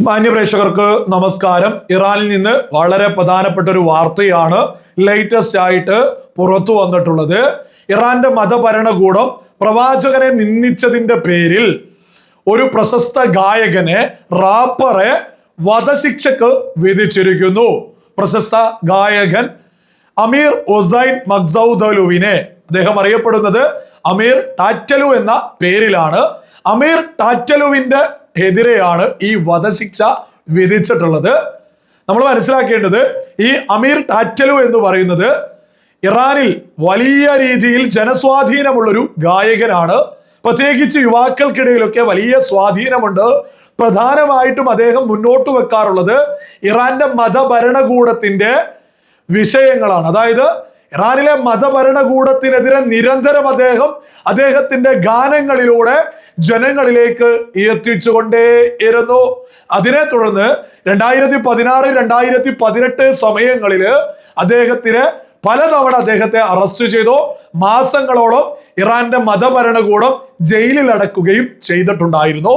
മാന്യപ്രേക്ഷകർക്ക് നമസ്കാരം. ഇറാനിൽ നിന്ന് വളരെ പ്രധാനപ്പെട്ട ഒരു വാർത്തയാണ് ലേറ്റസ്റ്റ് ആയിട്ട് പുറത്തു വന്നിട്ടുള്ളത്. ഇറാന്റെ മതഭരണകൂടം പ്രവാചകനെ നിന്ദിച്ചതിന്റെ പേരിൽ ഒരു പ്രശസ്ത ഗായകനെ റാപ്പറെ വധശിക്ഷക്ക് വിധിച്ചിരിക്കുന്നു. പ്രശസ്ത ഗായകൻ അമീർ ഒസൈൻ മക്സൌദലുവിനെ. അദ്ദേഹം അറിയപ്പെടുന്നത് അമീർ ടാറ്റലു എന്ന പേരിലാണ്. അമീർ ടാറ്റലുവിന്റെ എതിരെയാണ് ഈ വധശിക്ഷ വിധിച്ചിട്ടുള്ളത്. നമ്മൾ മനസ്സിലാക്കേണ്ടത് ഈ അമീർ ടാറ്റലു എന്ന് പറയുന്നത് ഇറാനിൽ വലിയ രീതിയിൽ ജനസ്വാധീനമുള്ളൊരു ഗായകനാണ്. പ്രത്യേകിച്ച് യുവാക്കൾക്കിടയിലൊക്കെ വലിയ സ്വാധീനമുണ്ട്. പ്രധാനമായിട്ടും അദ്ദേഹം മുന്നോട്ട് വെക്കാറുള്ളത് ഇറാന്റെ മതഭരണകൂടത്തിന്റെ വിഷയങ്ങളാണ്. അതായത് ഇറാനിലെ മതഭരണകൂടത്തിനെതിരെ നിരന്തരം അദ്ദേഹം അദ്ദേഹത്തിന്റെ ഗാനങ്ങളിലൂടെ ജനങ്ങളിലേക്ക് എത്തിച്ചുകൊണ്ടേയിരുന്നു. അതിനെ തുടർന്ന് രണ്ടായിരത്തി പതിനാറ് രണ്ടായിരത്തി പതിനെട്ട് സമയങ്ങളിൽ അദ്ദേഹത്തിന് പലതവണ അദ്ദേഹത്തെ അറസ്റ്റ് ചെയ്തു. മാസങ്ങളോളം ഇറാന്റെ മതഭരണകൂടം ജയിലിൽ അടക്കുകയും ചെയ്തിട്ടുണ്ടായിരുന്നു.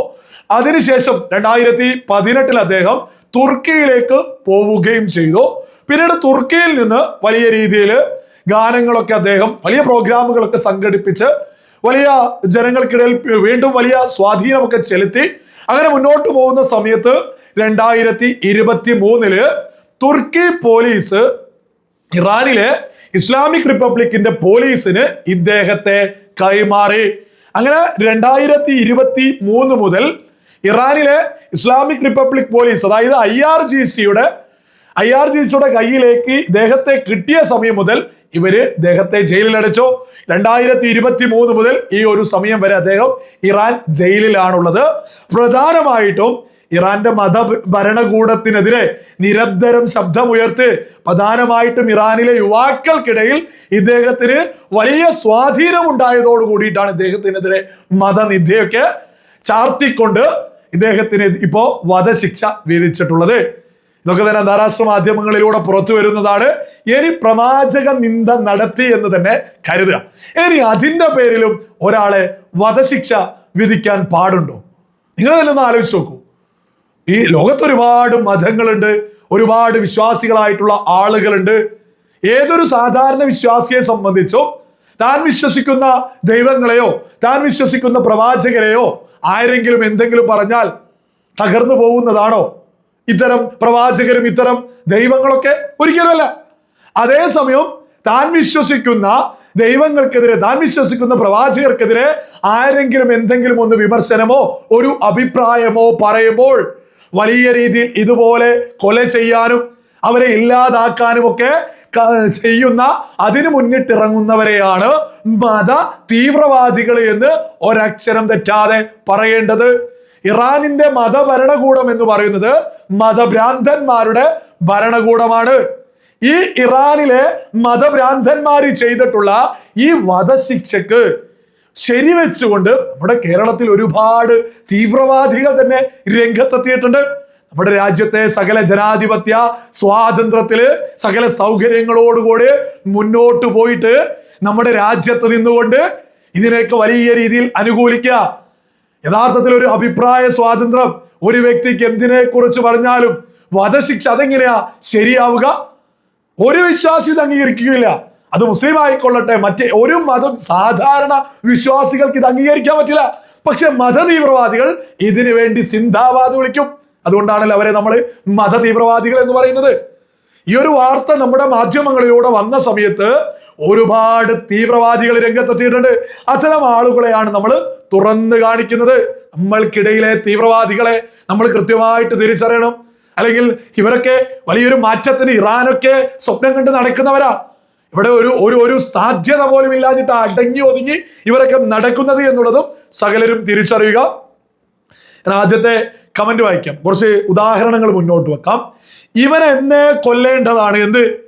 അതിനുശേഷം രണ്ടായിരത്തി പതിനെട്ടിൽ അദ്ദേഹം തുർക്കിയിലേക്ക് പോവുകയും ചെയ്തു. പിന്നീട് തുർക്കിയിൽ നിന്ന് വലിയ രീതിയിൽ ഗാനങ്ങളൊക്കെ അദ്ദേഹം വലിയ പ്രോഗ്രാമുകളൊക്കെ സംഘടിപ്പിച്ച് വലിയ ജനങ്ങൾക്കിടയിൽ വീണ്ടും വലിയ സ്വാധീനമൊക്കെ ചെലുത്തി അങ്ങനെ മുന്നോട്ട് പോകുന്ന സമയത്ത് രണ്ടായിരത്തി ഇരുപത്തി മൂന്നിൽ തുർക്കി പോലീസ് ഇറാനിലെ ഇസ്ലാമിക് റിപ്പബ്ലിക്കിന്റെ പോലീസിന് ഇദ്ദേഹത്തെ കൈമാറി. അങ്ങനെ രണ്ടായിരത്തി ഇരുപത്തി മൂന്ന് മുതൽ ഇറാനിലെ ഇസ്ലാമിക് റിപ്പബ്ലിക് പോലീസ് അതായത് ഐ ആർ ജി സിയുടെ ഐ ആർ ജി സിയുടെ കയ്യിലേക്ക് ഇദ്ദേഹത്തെ കിട്ടിയ സമയം മുതൽ ഇവർ അദ്ദേഹത്തെ ജയിലിലടച്ചു. രണ്ടായിരത്തി ഇരുപത്തി മൂന്ന് മുതൽ ഈ ഒരു സമയം വരെ അദ്ദേഹം ഇറാൻ ജയിലിലാണുള്ളത്. പ്രധാനമായിട്ടും ഇറാന്റെ മത ഭരണകൂടത്തിനെതിരെ നിരന്തരം ശബ്ദമുയർത്ത് പ്രധാനമായിട്ടും ഇറാനിലെ യുവാക്കൾക്കിടയിൽ ഇദ്ദേഹത്തിന് വലിയ സ്വാധീനം ഉണ്ടായതോട് കൂടിയിട്ടാണ് ഇദ്ദേഹത്തിനെതിരെ മതനിധിയൊക്കെ ചാർത്തിക്കൊണ്ട് ഇദ്ദേഹത്തിന് ഇപ്പോ വധശിക്ഷ വിധിച്ചിട്ടുള്ളത്. ഇതൊക്കെ തന്നെ അന്താരാഷ്ട്ര മാധ്യമങ്ങളിലൂടെ പുറത്തു വരുന്നതാണ്. ഇനി പ്രവാചക നിന്ദ നടത്തി എന്ന് തന്നെ കരുതുക. ഇനി അതിന്റെ പേരിലും ഒരാളെ വധശിക്ഷ വിധിക്കാൻ പാടുണ്ടോ? നിങ്ങൾ ഒന്ന് ആലോചിച്ച് നോക്കൂ. ഈ ലോകത്ത് ഒരുപാട് മതങ്ങളുണ്ട് ഒരുപാട് വിശ്വാസികളായിട്ടുള്ള ആളുകളുണ്ട്. ഏതൊരു സാധാരണ വിശ്വാസിയെ സംബന്ധിച്ചോ താൻ വിശ്വസിക്കുന്ന ദൈവങ്ങളെയോ താൻ വിശ്വസിക്കുന്ന പ്രവാചകരെയോ ആരെങ്കിലും എന്തെങ്കിലും പറഞ്ഞാൽ തകർന്നു പോകുന്നതാണോ? ഇത്തരം പ്രവാചകരും ഇത്തരം ദൈവങ്ങളൊക്കെ ഒരിക്കലുമല്ല. അതേസമയം താൻ വിശ്വസിക്കുന്ന ദൈവങ്ങൾക്കെതിരെ താൻ വിശ്വസിക്കുന്ന പ്രവാചകർക്കെതിരെ ആരെങ്കിലും എന്തെങ്കിലും ഒന്ന് വിമർശനമോ ഒരു അഭിപ്രായമോ പറയുമ്പോൾ വലിയ രീതിയിൽ ഇതുപോലെ കൊല ചെയ്യാനും അവരെ ഇല്ലാതാക്കാനും ഒക്കെ ചെയ്യുന്ന അതിനു മുന്നിട്ടിറങ്ങുന്നവരെയാണ് മത തീവ്രവാദികൾ എന്ന് ഒരക്ഷരം തെറ്റാതെ പറയേണ്ടത്. ഇറാനിന്റെ മതഭരണകൂടം എന്ന് പറയുന്നത് മതഭ്രാന്തന്മാരുടെ ഭരണകൂടമാണ്. ഈ ഇറാനിലെ മതഭ്രാന്തന്മാർ ചെയ്തിട്ടുള്ള ഈ വധശിക്ഷക്ക് ശരിവെച്ചുകൊണ്ട് നമ്മുടെ കേരളത്തിൽ ഒരുപാട് തീവ്രവാദികൾ തന്നെ രംഗത്തെത്തിയിട്ടുണ്ട്. നമ്മുടെ രാജ്യത്തെ സകല ജനാധിപത്യ സ്വാതന്ത്ര്യത്തിൽ സകല സൗകര്യങ്ങളോടുകൂടി മുന്നോട്ട് പോയിട്ട് നമ്മുടെ രാജ്യത്ത് നിന്നുകൊണ്ട് ഇതിനെയൊക്കെ വലിയ രീതിയിൽ അനുകൂലിക്കുക. യഥാർത്ഥത്തിൽ ഒരു അഭിപ്രായ സ്വാതന്ത്ര്യം ഒരു വ്യക്തിക്ക് എന്തിനെ കുറിച്ച് പറഞ്ഞാലും വധശിക്ഷ അതെങ്ങനെയാ ശരിയാവുക? ഒരു വിശ്വാസി ഇത് അംഗീകരിക്കുകയില്ല. അത് മുസ്ലിം ആയിക്കൊള്ളട്ടെ. മറ്റേ ഒരു മതം സാധാരണ വിശ്വാസികൾക്ക് ഇത് അംഗീകരിക്കാൻ പറ്റില്ല. പക്ഷെ മത തീവ്രവാദികൾ ഇതിനു വേണ്ടി സിന്ധാവാദി വിളിക്കും. അതുകൊണ്ടാണല്ലോ അവരെ നമ്മൾ മത തീവ്രവാദികൾ എന്ന് പറയുന്നത്. ഈ ഒരു വാർത്ത നമ്മുടെ മാധ്യമങ്ങളിലൂടെ വന്ന സമയത്ത് ഒരുപാട് തീവ്രവാദികൾ രംഗത്തെത്തിയിട്ടുണ്ട്. അത്തരം ആളുകളെയാണ് നമ്മൾ തുറന്നു കാണിക്കുന്നത്. നമ്മൾക്കിടയിലെ തീവ്രവാദികളെ നമ്മൾ കൃത്യമായിട്ട് തിരിച്ചറിയണം. അല്ലെങ്കിൽ ഇവരൊക്കെ വലിയൊരു മാറ്റത്തിന് ഇറാനൊക്കെ സ്വപ്നം കണ്ട് നടക്കുന്നവരാ. ഇവിടെ ഒരു ഒരു ഒരു സാധ്യത പോലും ഇല്ലാഞ്ഞിട്ട് അടങ്ങി ഒതുങ്ങി ഇവരൊക്കെ നടക്കുന്നത് എന്നുള്ളതും സകലരും തിരിച്ചറിയുക. ഞാൻ ആദ്യത്തെ കമന്റ് വായിക്കാം. കുറച്ച് ഉദാഹരണങ്ങൾ മുന്നോട്ട് വെക്കാം. ഇവനെന്നെ കൊല്ലേണ്ടതാണ് എന്ത്?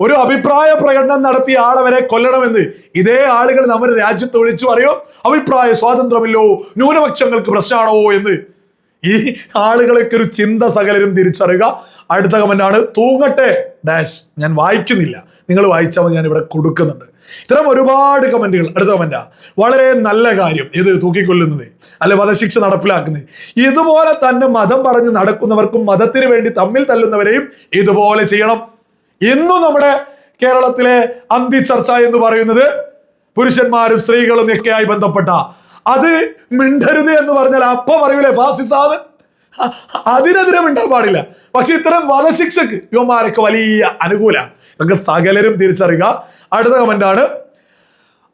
ഒരു അഭിപ്രായ പ്രകടനം നടത്തിയ ആളവരെ കൊല്ലണമെന്ന് ഇതേ ആളുകൾ നമ്മുടെ രാജ്യത്ത് വിളിച്ചു പറയോ. അഭിപ്രായ സ്വാതന്ത്ര്യമില്ലോ ന്യൂനപക്ഷങ്ങൾക്ക് പ്രശ്നമാണോ എന്ന്. ഈ ആളുകളൊക്കെ ഒരു ചിന്ത സകലരും തിരിച്ചറിയുക. അടുത്ത കമന്റാണ് തൂങ്ങട്ടെ ഡാഷ് ഞാൻ വായിക്കുന്നില്ല. നിങ്ങൾ വായിച്ചാൽ മതി ഞാൻ ഇവിടെ കൊടുക്കുന്നുണ്ട്. ഇത്തരം ഒരുപാട് കമന്റുകൾ അടുത്ത കമന്റാ വളരെ നല്ല കാര്യം ഇത് തൂക്കിക്കൊല്ലുന്നത് അല്ലെ വധശിക്ഷ നടപ്പിലാക്കുന്നത്. ഇതുപോലെ തന്നെ മതം പറഞ്ഞ് നടക്കുന്നവർക്കും മതത്തിന് വേണ്ടി തമ്മിൽ തല്ലുന്നവരെയും ഇതുപോലെ ചെയ്യണം. ഇന്നും നമ്മുടെ കേരളത്തിലെ അന്തി ചർച്ച എന്ന് പറയുന്നത് പുരുഷന്മാരും സ്ത്രീകളും ഒക്കെയായി ബന്ധപ്പെട്ട അത് മിണ്ടരുത് എന്ന് പറഞ്ഞാൽ അപ്പ പറയൂലേ ഫാസിസാദ് അതിനെതിരെ മിണ്ടാൻ പാടില്ല. പക്ഷെ ഇത്തരം വധശിക്ഷക്ക് യുവമാരൊക്കെ വലിയ അനുകൂല. ഇതൊക്കെ സകലരും തിരിച്ചറിയുക. അടുത്ത കമന്റ് ആണ്.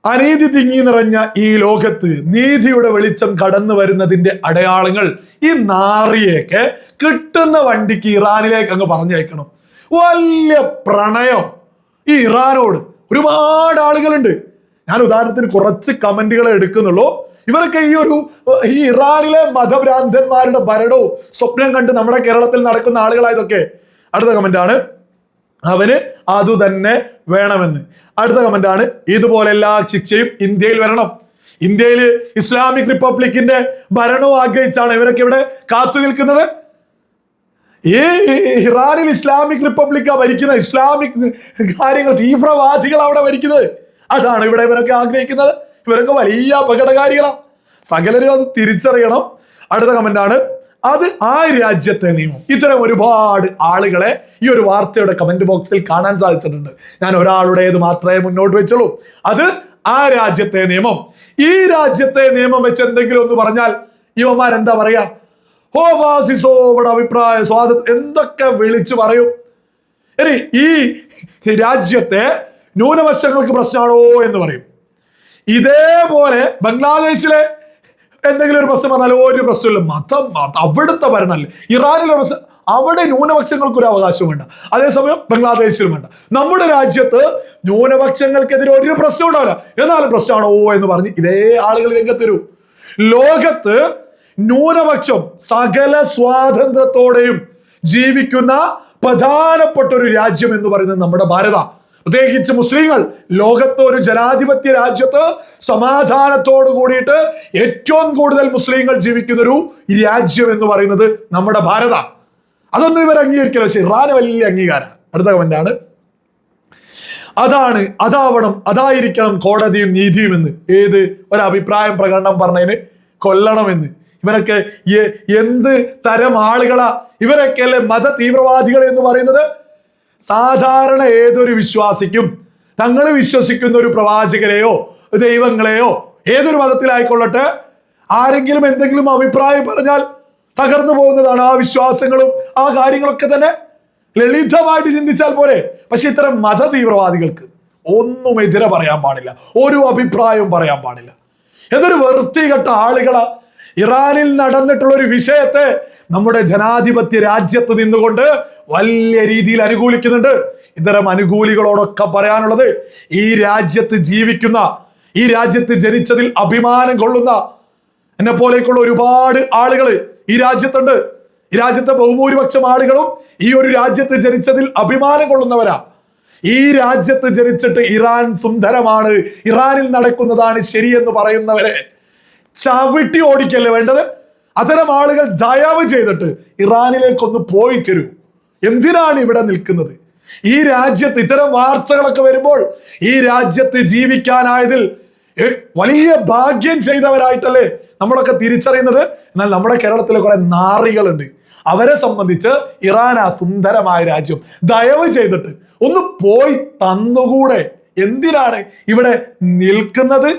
അനീതി തിങ്ങി നിറഞ്ഞ ഈ ലോകത്ത് നീതിയുടെ വെളിച്ചം കടന്നു വരുന്നതിന്റെ അടയാളങ്ങൾ ഈ നാറിയൊക്കെ കിട്ടുന്ന വണ്ടിക്ക് ഇറാനിലേക്ക് അങ്ങ് പറഞ്ഞയക്കണം. വലിയ പ്രണയം ഈ ഇറാനോട്. ഒരുപാട് ആളുകളുണ്ട്. ഞാൻ ഉദാഹരണത്തിന് കുറച്ച് കമന്റുകൾ എടുക്കുന്നുള്ളൂ. ഇവരൊക്കെ ഈ ഒരു ഈ ഇറാനിലെ മതഭ്രാന്തന്മാരുടെ ഭരണവും സ്വപ്നം കണ്ട് നമ്മുടെ കേരളത്തിൽ നടക്കുന്ന ആളുകളായതൊക്കെ. അടുത്ത കമന്റ് ആണ് അവന് അതുതന്നെ വേണമെന്ന്. അടുത്ത കമന്റ് ആണ് ഇതുപോലെ എല്ലാ ശിക്ഷയും ഇന്ത്യയിൽ വരണം. ഇന്ത്യയിൽ ഇസ്ലാമിക് റിപ്പബ്ലിക്കിന്റെ ഭരണവും ആഗ്രഹിച്ചാണ് ഇവരൊക്കെ ഇവിടെ കാത്തു നിൽക്കുന്നത്. ഈ ഇറാനിൽ ഇസ്ലാമിക് റിപ്പബ്ലിക്ക ഭരിക്കുന്നത്. ഇസ്ലാമിക് കാര്യങ്ങൾ തീവ്രവാദികൾ അവിടെ ഭരിക്കുന്നത്. അതാണ് ഇവിടെ ഇവരൊക്കെ ആഗ്രഹിക്കുന്നത്. ഇവരൊക്കെ വലിയ അപകടകാരികളാണ് സകലരും അത് തിരിച്ചറിയണം. അടുത്ത കമന്റ് ആണ്. അത് ആ രാജ്യത്തെ നിയമം. ഇത്തരം ഒരുപാട് ആളുകളെ ഈ ഒരു വാർത്തയുടെ കമന്റ് ബോക്സിൽ കാണാൻ സാധിച്ചിട്ടുണ്ട്. ഞാൻ ഒരാളുടേത് മാത്രമേ മുന്നോട്ട് വെച്ചുള്ളൂ. അത് ആ രാജ്യത്തെ നിയമം. ഈ രാജ്യത്തെ നിയമം വെച്ച് എന്തെങ്കിലും ഒന്ന് പറഞ്ഞാൽ യുവമാരെന്താ പറയാ? അഭിപ്രായ സ്വാതന്ത്ര്യം എന്തൊക്കെ വിളിച്ചു പറയും? ഇനി ഈ രാജ്യത്തെ ന്യൂനപക്ഷങ്ങൾക്ക് പ്രശ്നമാണോ എന്ന് പറയും. ഇതേപോലെ ബംഗ്ലാദേശിലെ എന്തെങ്കിലും ഒരു പ്രശ്നം പറഞ്ഞാൽ ഒരു പ്രശ്നമില്ല. മതം മതം അവിടുത്തെ ഭരണമല്ലേ ഇറാനിലെ പ്രശ്നം അവിടെ ന്യൂനപക്ഷങ്ങൾക്ക് ഒരു അവകാശവും വേണ്ട. അതേസമയം ബംഗ്ലാദേശിലും വേണ്ട. നമ്മുടെ രാജ്യത്ത് ന്യൂനപക്ഷങ്ങൾക്കെതിരെ ഒരു പ്രശ്നം ഉണ്ടാവില്ല. എന്നാലും പ്രശ്നമാണോ എന്ന് പറഞ്ഞ് ഇതേ ആളുകൾ രംഗത്ത് വരൂ ലോകത്ത് ന്യൂനപക്ഷം സകല സ്വാതന്ത്ര്യത്തോടെയും ജീവിക്കുന്ന പ്രധാനപ്പെട്ട ഒരു രാജ്യം എന്ന് പറയുന്നത് നമ്മുടെ ഭാരത. പ്രത്യേകിച്ച് മുസ്ലിങ്ങൾ ലോകത്ത് ഒരു ജനാധിപത്യ രാജ്യത്ത് സമാധാനത്തോട് കൂടിയിട്ട് ഏറ്റവും കൂടുതൽ മുസ്ലിങ്ങൾ ജീവിക്കുന്ന ഒരു രാജ്യം എന്ന് പറയുന്നത് നമ്മുടെ ഭാരത. അതൊന്നും ഇവർ അംഗീകരിക്കില്ല. പക്ഷെ ഇറാന് വലിയ അംഗീകാരം. അടുത്ത കമന്റാണ് അതാണ് അതാവണം അതായിരിക്കണം കോടതിയും നീതിയും എന്ന് ഏത്? ഒരഭിപ്രായം പ്രകടനം പറഞ്ഞതിന് കൊല്ലണമെന്ന്. ഇവരൊക്കെ എന്ത് തരം ആളുകളാ? ഇവരൊക്കെ അല്ലെ മത തീവ്രവാദികൾ എന്ന് പറയുന്നത്? സാധാരണ ഏതൊരു വിശ്വാസിക്കും തങ്ങൾ വിശ്വസിക്കുന്ന ഒരു പ്രവാചകരെയോ ദൈവങ്ങളെയോ ഏതൊരു മതത്തിലായിക്കൊള്ളട്ടെ ആരെങ്കിലും എന്തെങ്കിലും അഭിപ്രായം പറഞ്ഞാൽ തകർന്നു പോകുന്നതാണ് ആ വിശ്വാസങ്ങളും ആ കാര്യങ്ങളൊക്കെ തന്നെ. ലളിതമായിട്ട് ചിന്തിച്ചാൽ പോരെ. പക്ഷെ ഇത്തരം മത തീവ്രവാദികൾക്ക് ഒന്നും എതിരെ പറയാൻ പാടില്ല. ഒരു അഭിപ്രായവും പറയാൻ പാടില്ല. എന്തൊരു വൃത്തികെട്ട ആളുകളാ. ഇറാനിൽ നടന്നിട്ടുള്ള ഒരു വിഷയത്തെ നമ്മുടെ ജനാധിപത്യ രാജ്യത്ത് നിന്നുകൊണ്ട് വലിയ രീതിയിൽ അനുകൂലിക്കുന്നുണ്ട്. ഇത്തരം അനുകൂലികളോടൊക്കെ പറയാനുള്ളത് ഈ രാജ്യത്ത് ജീവിക്കുന്ന ഈ രാജ്യത്ത് ജനിച്ചതിൽ അഭിമാനം കൊള്ളുന്ന എന്നെ പോലേക്കുള്ള ഒരുപാട് ആളുകൾ ഈ രാജ്യത്തുണ്ട്. ഈ രാജ്യത്തെ ബഹുഭൂരിപക്ഷം ആളുകളും ഈ ഒരു രാജ്യത്ത് ജനിച്ചതിൽ അഭിമാനം കൊള്ളുന്നവരാ. ഈ രാജ്യത്ത് ജനിച്ചിട്ട് ഇറാൻ സുന്ദരമാണ് ഇറാനിൽ നടക്കുന്നതാണ് ശരിയെന്ന് പറയുന്നവരെ ചവിട്ടി ഓടിക്കല്ലേ വേണ്ടത്? അത്തരം ആളുകൾ ദയവ് ചെയ്തിട്ട് ഇറാനിലേക്കൊന്ന് പോയി തരൂ എന്തിനാണ് ഇവിടെ നിൽക്കുന്നത്? ഈ രാജ്യത്ത് ഇത്തരം വാർത്തകളൊക്കെ വരുമ്പോൾ ഈ രാജ്യത്ത് ജീവിക്കാനായതിൽ വലിയ ഭാഗ്യം ചെയ്തവരായിട്ടല്ലേ നമ്മളൊക്കെ തിരിച്ചറിയുന്നത്? എന്നാൽ നമ്മുടെ കേരളത്തിലെ കുറെ നാറികളുണ്ട്. അവരെ സംബന്ധിച്ച് ഇറാൻ ആ സുന്ദരമായ രാജ്യം ദയവ് ചെയ്തിട്ട് ഒന്ന് പോയി തന്നുകൂടെ. എന്തിനാണ് ഇവിടെ നിൽക്കുന്നത്?